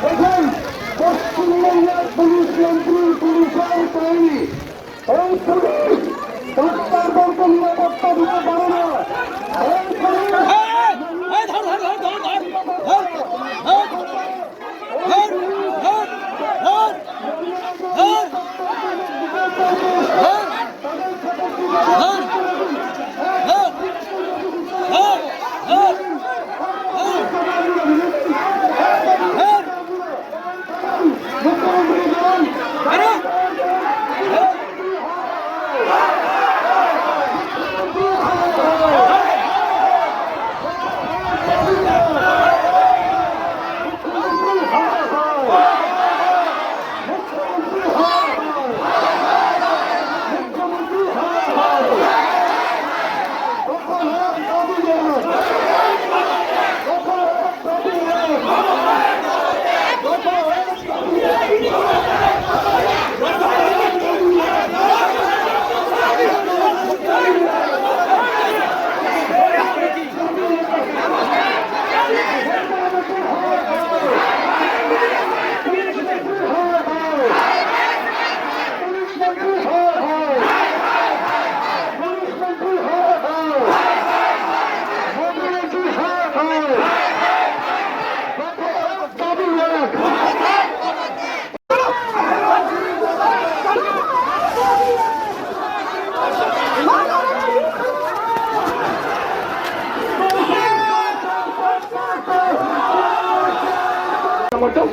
দেখুন পশ্চিমবঙ্গের পুলিশ মন্ত্রী পুলিশের তৈরি এই পুলিশ উত্তরবঙ্গ নিরাপত্তা দিতে পারে না এই পুলিশ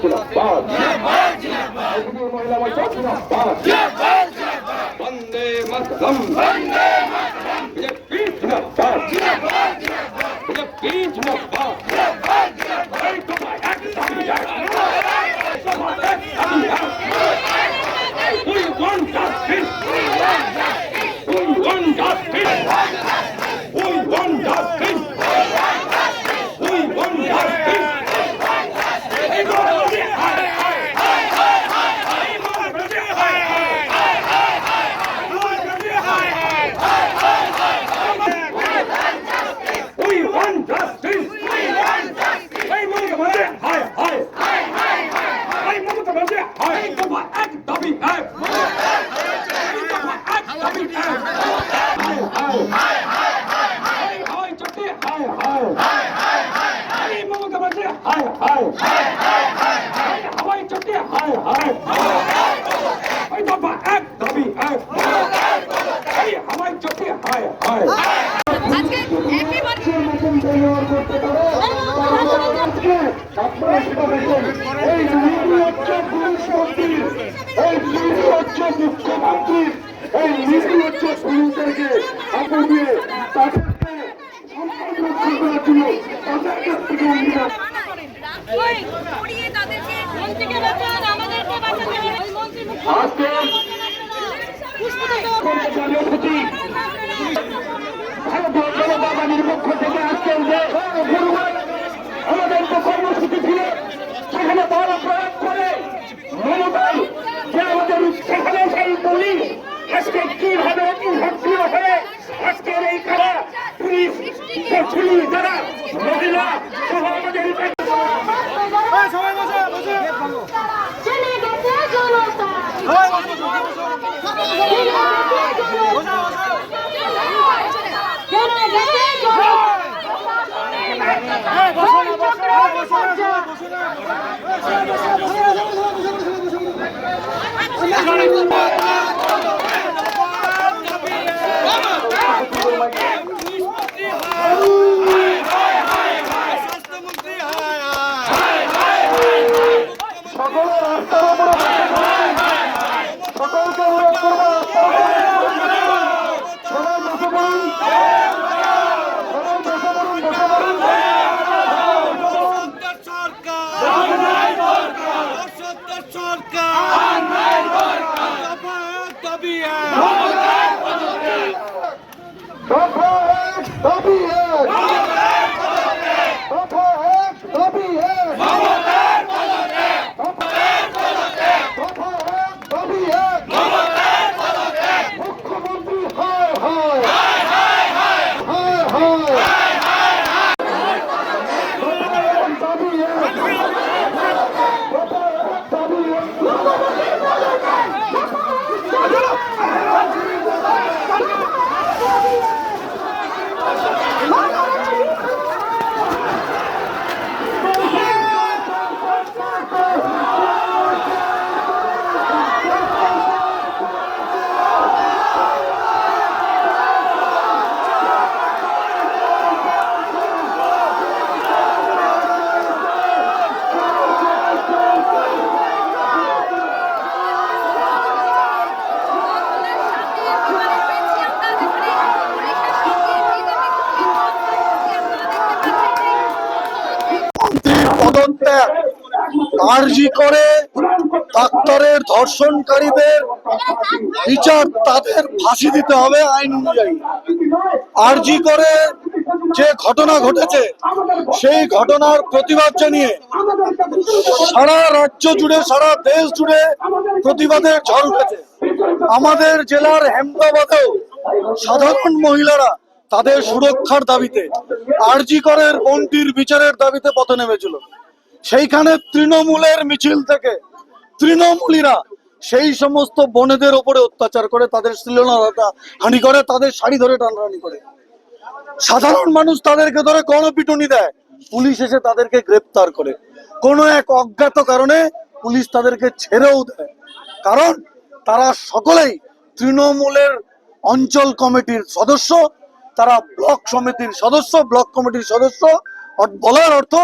জিন্দাবাদ মহিলা মোর্চা জিন্দাবাদ বন্দে মাতরম বন্দে মাতরম বিজেপি জিন্দাবাদ বিজেপি জিন্দাবাদ এই তো ভাই এক দাবি এক We want justice. We want justice. We want justice. We want justice. এই গণতন্ত্রে হায় হায় হায় হায় হায় হায় এই গণতন্ত্রে হায় হায় হায় হায় হায় গণতন্ত্রে হায় হায় হায় হায় হায় We want justice. We want justice. এই গণতন্ত্রে হায় হায় হায় হায় হায় এই গণতন্ত্রে হায় এই দফা এক দাবি এক এই দফা এক দাবি এক হায় হায় হায় হায় হায় এই হাওয়াই হায় হায় হায় হায় হায় এই মমতা ব্যানার্জি হায় হায় হায় হায় হায় হায় হাওয়াই চট্টি হায় হায় এই দফা এক দাবি এক এই হাওয়াই চট্টি হায় হায় আজকে একেবারে আপনারা সেটা দেখুন এই নীতি হচ্ছে পুলিশ মন্ত্রী এই নীতি হচ্ছে মুখ্যমন্ত্রী এই নীতি হচ্ছে পুলিশদেরকে হাতে দিয়ে তাদেরকে সম্মান রক্ষা করার জন্য তাদের কাছ থেকে অঙ্গীকার রাখি পড়িয়ে তাদেরকে মন্ত্রীকে বাঁচান আমাদেরকে বাঁচাতে হবে ওই মন্ত্রী আজকে কর্মচারী ভারতীয় জনতা পার্টির পক্ষ থেকে আজকের যে গুরুবার আমাদের যে কর্মসূচি ছিল সেখানে বল প্রয়োগ করে মমতাই যে আমাদের সেখানে সেই পুলিশ আজকে কীভাবে অতি সক্রিয় হয়ে আজকের এই খেলা পুলিশ পুলিশ যারা মহিলা সহ আমাদের চলে গেছে আর্জি করে ডাক্তারের ধর্ষণকারীদের বিচার তাদের ফাঁসি দিতে হবে আইন অনুযায়ী। আর্জি করে যে ঘটনা ঘটেছে, সেই ঘটনার প্রতিবাদ জানিয়ে সারা রাজ্য জুড়ে, সারা দেশ জুড়ে প্রতিবাদের ঝড় উঠেছে। আমাদের জেলার হেমদাবাদেও সাধারণ মহিলারা তাদের সুরক্ষার দাবিতে আরজি করের বন্টির বিচারের দাবিতে পথে নেমেছিল। সেইখানে তৃণমূলের মিছিল থেকে তৃণমূলীরা সেই সমস্ত বনেদের ওপরে অত্যাচার করে, তাদের শ্লীলতা হানি করে, তাদের শাড়ি ধরে টানাটানি করে। সাধারণ মানুষ তাদেরকে ধরে গণপিটুনি দেয়, পুলিশ এসে তাদেরকে গ্রেপ্তার করে। কোনো এক অজ্ঞাত কারণে পুলিশ তাদেরকে ছেড়েও দেয়। কারণ তারা সকলেই তৃণমূলের অঞ্চল কমিটির সদস্য, তারা ব্লক সমিতির সদস্য, ব্লক কমিটির সদস্য। বলার অর্থ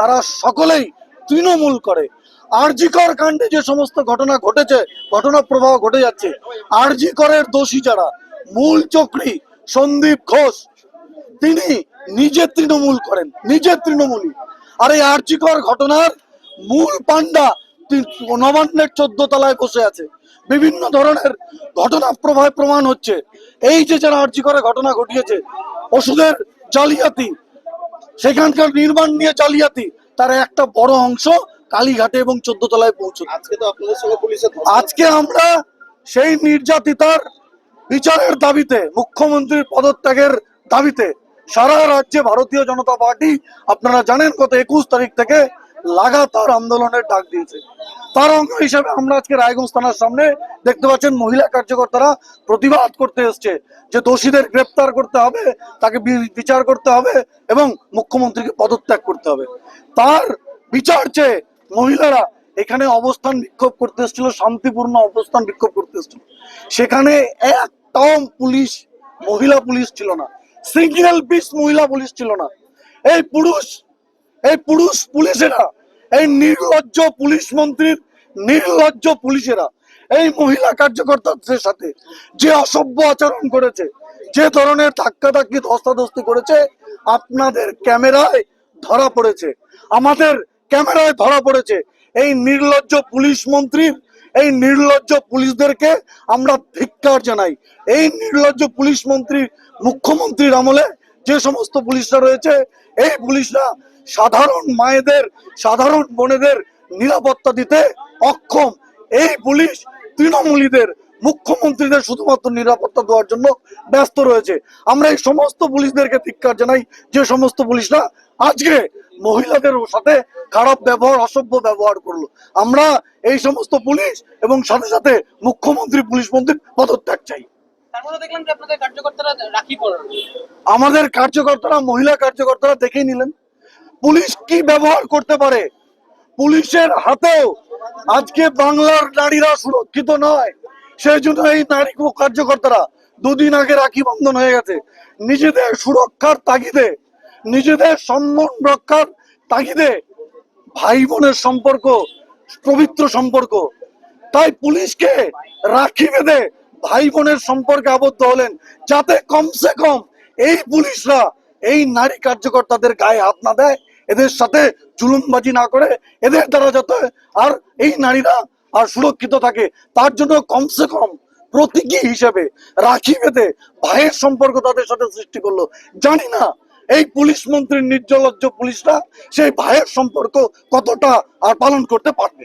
তারা সকলেই তৃণমূল করে। আরজিকর কাণ্ডে যে সমস্ত ঘটনা ঘটেছে, ঘটনা প্রবাহ ঘটে যাচ্ছে আরজিকরের দোষী যারা, মূল চক্রী সন্দীপ ঘোষ, তিনি নিজে তৃণমূল করেন, নিজে তৃণমূলই আর এই আর্যিকর ঘটনার মূল পান্ডা নবান্নের চোদ্দ তলায় বসে আছে। বিভিন্ন ধরনের ঘটনা প্রভাব প্রমাণ হচ্ছে। এই যে যারা আর্যিকরে ঘটনা ঘটিয়েছে, ওষুধের জালিয়াতি সেখানকার নির্মাণ নিয়ে জালিয়াতি তার একটা বড় অংশ কালীঘাটে এবং চোদ্দ তলায় পৌঁছল আজকে তো আপনাদের সঙ্গে পুলিশের আজকে আমরা সেই নির্যাতিতার বিচারের দাবিতে মুখ্যমন্ত্রীর পদত্যাগের দাবিতে সারা রাজ্যে ভারতীয় জনতা পার্টি আপনারা জানেন গত একুশ তারিখ থেকে লাগাতার আন্দোলনের ডাক দিয়েছে। তার অঙ্গ হিসাবে আমরা আজকে রায়গঞ্জ থানার সামনে দেখতে পাচ্ছেন মহিলা কার্যকর্তারা প্রতিবাদ করতে এসছে যে দোষীদের গ্রেপ্তার করতে হবে, তাকে বিচার করতে হবে এবং মুখ্যমন্ত্রীকে পদত্যাগ করতে হবে। তার বিচার চেয়ে মহিলারা এখানে অবস্থান বিক্ষোভ করতে এসেছিল, শান্তিপূর্ণ অবস্থান বিক্ষোভ করতে এসেছিল। সেখানে একটাও পুলিশ, মহিলা পুলিশ ছিল না। সিঙ্গেল পিস মহিলা পুলিশ ছিল না। এই পুরুষ এই পুরুষ পুলিশেরা, এই নির্লজ্জ পুলিশ মন্ত্রীর নির্লজ্জ পুলিশেরা, এই মহিলা কার্যকর্তাদের সাথে যে অসভ্য আচরণ করেছে, যে ধরনের ধাক্কাধাক্কি ধস্তাধস্তি করেছে, আপনাদের ক্যামেরায় ধরা পড়েছে। আমাদের ক্যামেরায় ধরা পড়েছে। এই নির্লজ্জ পুলিশ মন্ত্রীর, এই নির্লজ্জ পুলিশদেরকে আমরা ধিক্কার জানাই। এই নির্লজ্জ পুলিশ মন্ত্রীর মুখ্যমন্ত্রীর আমলে যে সমস্ত পুলিশরা রয়েছে, এই পুলিশরা সাধারণ মায়েদের, সাধারণ বোনেদের নিরাপত্তা দিতে অক্ষম। এই পুলিশ তৃণমূলীদের, মুখ্যমন্ত্রীদের শুধুমাত্র নিরাপত্তা দেওয়ার জন্য ব্যস্ত রয়েছে। আমরা এই সমস্ত পুলিশদেরকে ধিক্কার জানাই, যে সমস্ত পুলিশরা আজকে মহিলাদের সাথে খারাপ ব্যবহার, অসভ্য ব্যবহার করল। আমরা এই সমস্ত পুলিশ এবং সাথে সাথে মুখ্যমন্ত্রী, পুলিশ মন্ত্রীর পদত্যাগ চাই। আমাদের কার্যকর্তারা, মহিলা কার্যকর্তারা দেখেই নিলেন। পুলিশ কি ব্যবহার করতে পারে? পুলিশের হাতেও আজকে বাংলার নারীরা সুরক্ষিত নয়। সেই জন্য এই নারী কার্যকর্তারা দুদিন আগে রাখি বন্ধন হয়ে গেছে। নিজেদের সুরক্ষার তাগিদে, নিজেদের সম্মান রক্ষার তাগিদে ভাই বোনের সম্পর্ক, পবিত্র সম্পর্ক। তাই পুলিশকে রাখি বেঁধে ভাই বোনের সম্পর্কে আবদ্ধ হলেন। যাতে কমসে কম এই পুলিশরা, এই নারী কার্যকর্তাদের গায়ে হাত না দেয়, এদের সাথে জুলুমবাজি না করে, এদের দ্বারা যাতে আর এই নারীরা আর সুরক্ষিত থাকে, তার জন্য কমসে কম প্রতীকী হিসেবে রাখি বেঁধে ভাইয়ের সম্পর্ক তাদের সাথে সৃষ্টি করল। জানি না এই পুলিশ মন্ত্রীর নির্জলজ্জ পুলিশরা সেই ভাইয়ের সম্পর্ক কতটা আর পালন করতে পারবে।